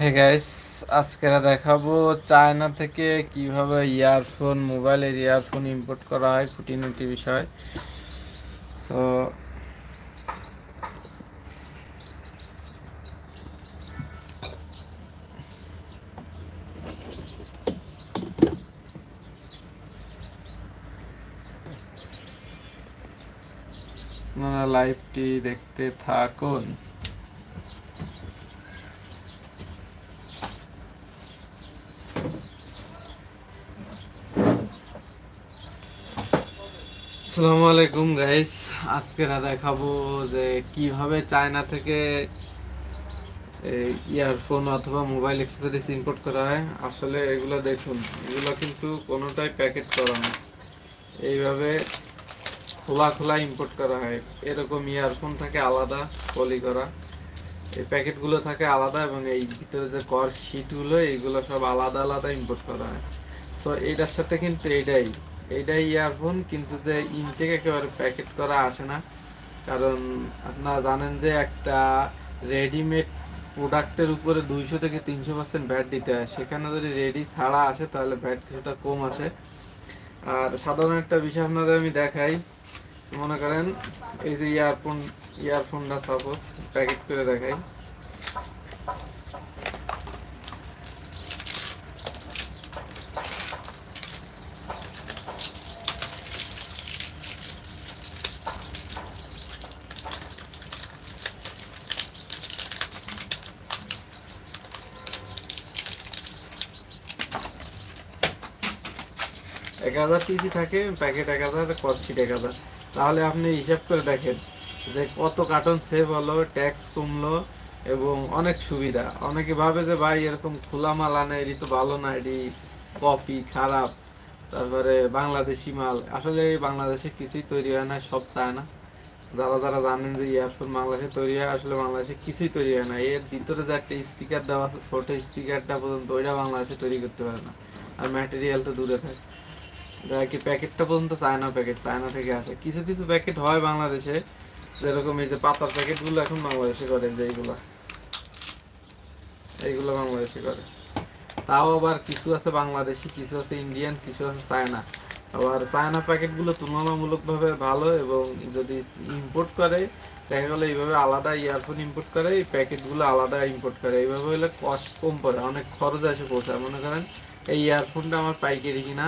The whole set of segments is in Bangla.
হে গাইস আজকে দেখাবো চায়না থেকে কীভাবে ইয়ারফোন মোবাইলের ইয়ারফোন ইম্পোর্ট করা হয়, খুঁটিনাটি বিষয়। সো আপনারা লাইভটি দেখতে থাকুন। আসসালামু আলাইকুম গাইস আজকে না দেখাবো যে কীভাবে চায়না থেকে ইয়ারফোন অথবা মোবাইল অ্যাক্সেসরিজ ইম্পোর্ট করা হয়। আসলে এগুলো দেখুন, এগুলো কিন্তু কোনোটাই প্যাকেট করা না। এইভাবে খোলা খোলা ইম্পোর্ট করা হয়। এরকম ইয়ারফোন থাকে আলাদা পলি করা। এই প্যাকেটগুলো থাকে আলাদা এবং এই ভিতরে যে কর শিটগুলো এইগুলো সব আলাদা আলাদা ইম্পোর্ট করা হয়। সো এইটার সাথে কিন্তু এইটাই। এইটাই ইয়ারফোন কিন্তু যে ইনটেক একেবারে প্যাকেট করা আসে না। কারণ আপনারা জানেন যে একটা রেডিমেড প্রোডাক্টের উপরে দুইশো থেকে তিনশো পার্সেন্ট ভ্যাট দিতে হয়। সেখানে যদি রেডি ছাড়া আসে, তাহলে ভ্যাট কিছুটা কম আসে। আর সাধারণ একটা বিষয় আপনাদের আমি দেখাই। মনে করেন, এই যে ইয়ারফোন, ইয়ারফোনটা সাপোজ প্যাকেট করে দেখাই। এক হাজার পিসি থাকে প্যাকেট এক হাজার কচ্ছিট এক হাজার। তাহলে আপনি হিসাব করে দেখেন যে কত কার্টন সেভ হলো ট্যাক্স কমলো এবং অনেক সুবিধা। অনেকে ভাবে যে, ভাই, এরকম খোলা মাল আনে, এটি তো ভালো না, এটি কপি খারাপ। তারপরে বাংলাদেশি মাল। আসলে এই বাংলাদেশে কিছুই তৈরি হয় না, সব চায় না। যারা যারা জানেন যে ইয়ারফোন বাংলাদেশে তৈরি হয়, আসলে বাংলাদেশে কিছুই তৈরি হয় না। এর ভিতরে যে একটা স্পিকার দেওয়া আছে, ছোট স্পিকারটা পর্যন্ত ওইটা বাংলাদেশে তৈরি করতে পারে না। আর ম্যাটেরিয়াল তো দূরে থাকে। কি প্যাকেটটা পর্যন্ত চায়না প্যাকেট, চায়না থেকে আসে। কিছু কিছু প্যাকেট হয় বাংলাদেশে, যেরকম এই যে পাতার প্যাকেটগুলো এখন বাংলাদেশে করে, যে এইগুলো। এইগুলো বাংলাদেশে করে। তাও আবার কিছু আছে বাংলাদেশি, কিছু আছে ইন্ডিয়ান কিছু আছে চায়না। আবার চায়না প্যাকেটগুলো তুলনামূলকভাবে ভালো এবং যদি ইম্পোর্ট করে, দেখা গেলো এইভাবে আলাদা ইয়ারফোন ইম্পোর্ট করে, এই প্যাকেটগুলো আলাদা ইম্পোর্ট করে। এইভাবে হলে কস্ট কম পড়ে, অনেক খরচ আসে পৌঁছায়। মনে করেন, এই ইয়ারফোনটা আমার পাইকারি কিনা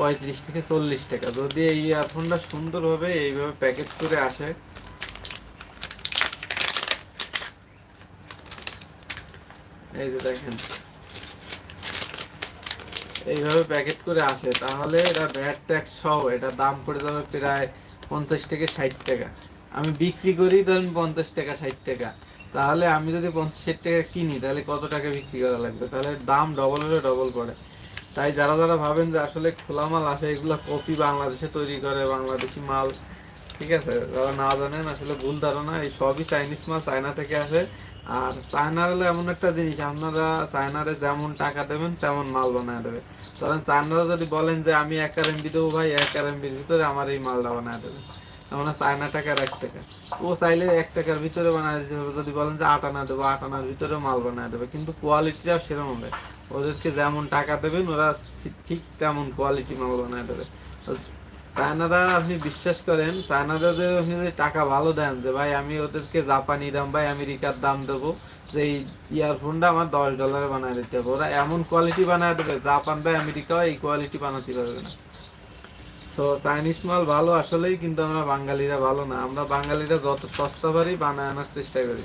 পঁয়ত্রিশ থেকে চল্লিশ টাকা। যদি এই ইয়ারফোনটা সুন্দরভাবে এইভাবে প্যাকেজ করে আসে। এই যে দেখেন। এইভাবে প্যাকেট করে আসে। তাহলে এটা ভ্যাট ট্যাক্স সহ এটা দাম পড়ে যাবে প্রায় পঞ্চাশ থেকে ষাট টাকা। আমি বিক্রি করি, ধরেন পঞ্চাশ টাকা, ষাট টাকা। তাহলে আমি যদি পঞ্চাশ, ষাট টাকা কিনি, তাহলে কত টাকা বিক্রি করা লাগবে? তাহলে দাম ডবল হলে ডবল পড়ে। তাই যারা যারা ভাবেন যে আসলে খোলা মাল আসে, এগুলো কপি বাংলাদেশে তৈরি করে, বাংলাদেশি মাল, ঠিক আছে? যারা না জানেন, আসলে ভুল ধারণা, এই সবই চাইনিজ মাল চায়না থেকে আসে। আর চায়নার হলো এমন একটা জিনিস, আপনারা চায়নারে যেমন টাকা দেবেন, তেমন মাল বানায় দেবে। ধরেন চায়নারা যদি বলেন যে, আমি এক আর এমবি দেবো ভাই, এক আর এমবির ভিতরে আমার এই মালটা বানায় দেবে। মানে চায়না টাকার এক টাকা। ও চাইলে এক টাকার ভিতরে বানায় দিতে হবে। যদি বলেন যে, আট আনা দেবো, আট আনার ভিতরে মাল বানায় দেবে। কিন্তু কোয়ালিটিটাও সেরকম হবে। ওদেরকে যেমন টাকা দেবেন, ওরা ঠিক তেমন কোয়ালিটি মাল বানায় দেবে। চায়নারা আপনি বিশ্বাস করেন চায়নারা যে আপনি যে টাকা ভালো দেন, যে ভাই আমি ওদেরকে জাপানি দাম, ভাই আমেরিকার দাম দেবো, যে এই ইয়ারফোনটা আমার দশ ডলারে বানায় দিতে হবে। ওরা এমন কোয়ালিটি বানায় দেবে, জাপান বা আমেরিকাও এই কোয়ালিটি বানাতে পারবে না। সো চাইনিজ মাল ভালো আসলেই কিন্তু আমরা বাঙালিরা ভালো না। আমরা বাঙালিরা যত সস্তা পারি বানায় আনার চেষ্টা করি।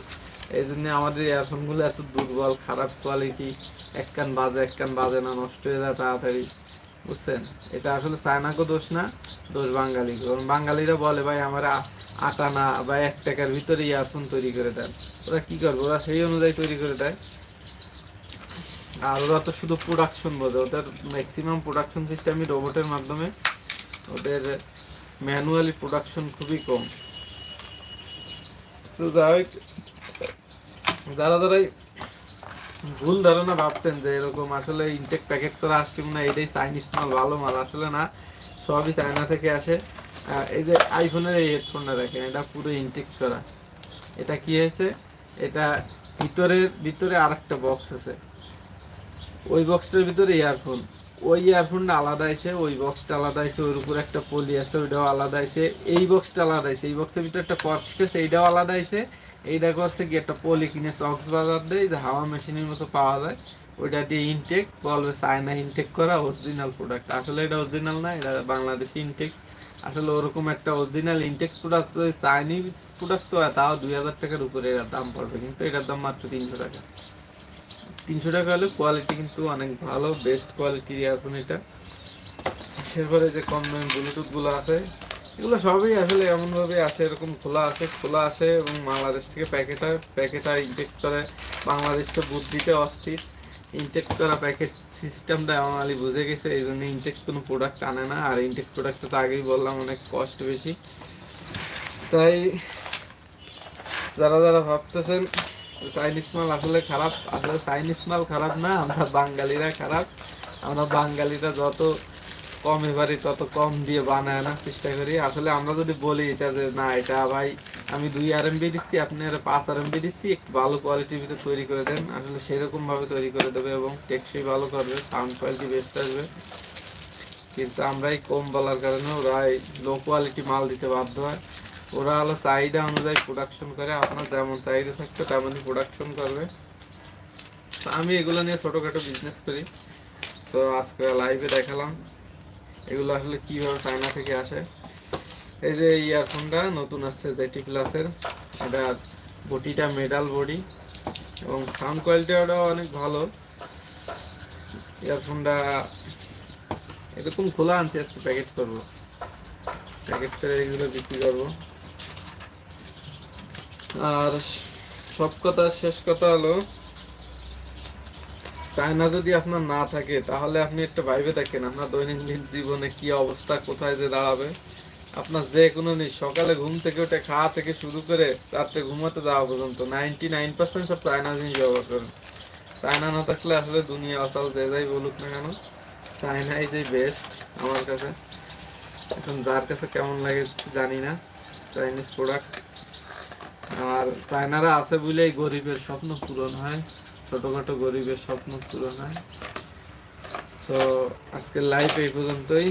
এই জন্য আমাদের ইয়ারফোনগুলো এত দুর্বল, খারাপ কোয়ালিটি এক কান বাজে, এক কান বাজে না, নষ্ট হয়ে যায় তাড়াতাড়ি, বুঝছেন? এটা আসলে চায়নাকে দোষ না, দোষ বাঙালি কারণ বাঙালিরা বলে, ভাই, আমার আটা না, বা এক টাকার ভিতরে ইয়ারফোন তৈরি করে দেন। ওরা কি করবে? ওরা সেই অনুযায়ী তৈরি করে দেয়। আর ওরা তো শুধু প্রোডাকশন বোঝে। ওদের ম্যাক্সিমাম প্রোডাকশন সিস্টেমই রোবটের মাধ্যমে ওদের ম্যানুয়ালি প্রোডাকশন খুবই কম। তো যাই যারা যারাই ভুল ধারণা ভাবতেন যে এরকম আসলে ইনটেক প্যাকেট করা আসছে না এটাই চাইনিজ মাল, ভালো মাল। আসলে না, সবই চায়না থেকে আসে। এই যে আইফোনের এই হেডফোনটা দেখেন, এটা পুরো ইনটেক করা। এটা কি হয়েছে? এটা ভিতরে ভিতরে আরেকটা বক্স আছে। ওই বক্সটার ভিতরে ইয়ারফোন ওই ইয়ারফোনটা আলাদা আছে, ওই বক্সটা আলাদা আছে, ওর উপর একটা পলি আছে, ওইটাও আলাদা আছে, এই বক্সটা আলাদা আছে, এই বক্সের ভিতরে একটা কক্স আছে এইটাও আলাদা আছে, এইটা করছে কি একটা পলি কিনে সক্স বাজার দেয় যে হাওয়া মেশিনের মতো পাওয়া যায়, ওইটা দিয়ে ইনটেক বলবে চায়না ইনটেক করা অরিজিনাল প্রোডাক্ট আসলে এটা অরিজিনাল না, এটা বাংলাদেশি ইনটেক আসলে ওরকম একটা original intact product Chinese product হয় তাও দুই হাজার টাকার উপরে এটার দাম পড়বে, কিন্তু এটার দাম মাত্র তিনশো টাকা। তিনশো টাকা হলে কোয়ালিটি কিন্তু অনেক ভালো বেস্ট কোয়ালিটির ইয়ারফোন এটা। সেরপরে যে কম দামি ব্লুটুথগুলো আছে, এগুলো সবই আসলে এমন ভাবে আসে, এরকম খোলা আসে খোলা আসে এবং বাংলাদেশ থেকে প্যাকেট হয় প্যাকেট হয় ইনটেক্ট করে বাংলাদেশটা বুদ্ধিতে অস্থির। ইনটেক্ট করা প্যাকেট সিস্টেমটা এমন আলী বুঝে গেছে, এই জন্য ইনটেক্ট কোনো প্রোডাক্ট আনে না। আর ইনটেক্ট প্রোডাক্ট তো আগেই বললাম, অনেক কষ্ট বেশি। তাই যারা যারা ভাবতেছেন চাইনিজ মাল আসলে খারাপ, আসলে চাইনিজ মাল খারাপ না, আমরা বাঙালিরা খারাপ। আমরা বাঙালিরা যত কমে পারি তত কম দিয়ে বানায় না চেষ্টা করি। আসলে আমরা যদি বলি এটা যে, না, এটা ভাই, আমি দুই আর এমবি দিচ্ছি, আপনি আর পাঁচ আর এমবি দিচ্ছি, একটু ভালো কোয়ালিটির ভিতরে তৈরি করে দেন। আসলে সেরকমভাবে তৈরি করে দেবে এবং টেকসই ভালো করবে সাউন্ড কোয়ালিটি বেস্ট আসবে। কিন্তু আমরাই কম বলার কারণে ওরা লো কোয়ালিটি মাল দিতে বাধ্য হয়। ওরা হলো চাহিদা অনুযায়ী প্রোডাকশন করে, আপনার যেমন চাহিদা থাকবে তেমনই প্রোডাকশন করবে। তো আমি এগুলো নিয়ে ছোটোখাটো বিজনেস করি। তো আজকে লাইভে দেখালাম, এগুলো আসলে কীভাবে চায়না থেকে আসে। এই যে ইয়ারফোনটা নতুন আসছে জেটি প্লাসের এটা বডিটা মেডাল বডি এবং সাউন্ড কোয়ালিটিটাও অনেক ভালো। ইয়ারফোনটা এরকম খোলা আনছি, আজকে প্যাকেট করব। প্যাকেট করে এগুলো বিক্রি করব। আর সব কথা, শেষ কথা হলো, চায়না যদি আপনার না থাকে, তাহলে আপনি একটা ভাইবে দেখেন আপনার দৈনন্দিন জীবনে কি অবস্থা, কোথায় যে দাঁড়াবে। আপনার যে কোনো নেই, সকালে ঘুম থেকে উঠে খাওয়া থেকে শুরু করে রাত্রে ঘুমাতে যাওয়া পর্যন্ত নাইনটি নাইন পার্সেন্ট সব চায়না জিনিস ব্যবহার করেন। চায়না না থাকলে আসলে দুনিয়া অসাল যে যাই বলুক না কেন, চায়নাই যে বেস্ট আমার কাছে। এখন যার কাছে কেমন লাগে জানি না চাইনিজ প্রোডাক্ট আর চায়নারা আছে বলেই গরিবের স্বপ্ন পূরণ হয়, ছোটখাটো গরিবের স্বপ্ন পূরণ হয়। সো আজকের লাইভ এই পর্যন্তই।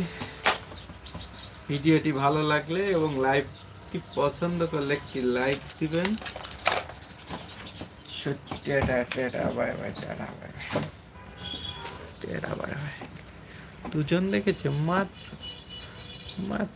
ভিডিওটি ভালো লাগলে এবং লাইভটি পছন্দ করলে একটি লাইক দিবেন। বাই বাই বাই বাই দুজন দেখেছে মাত্র মাত্র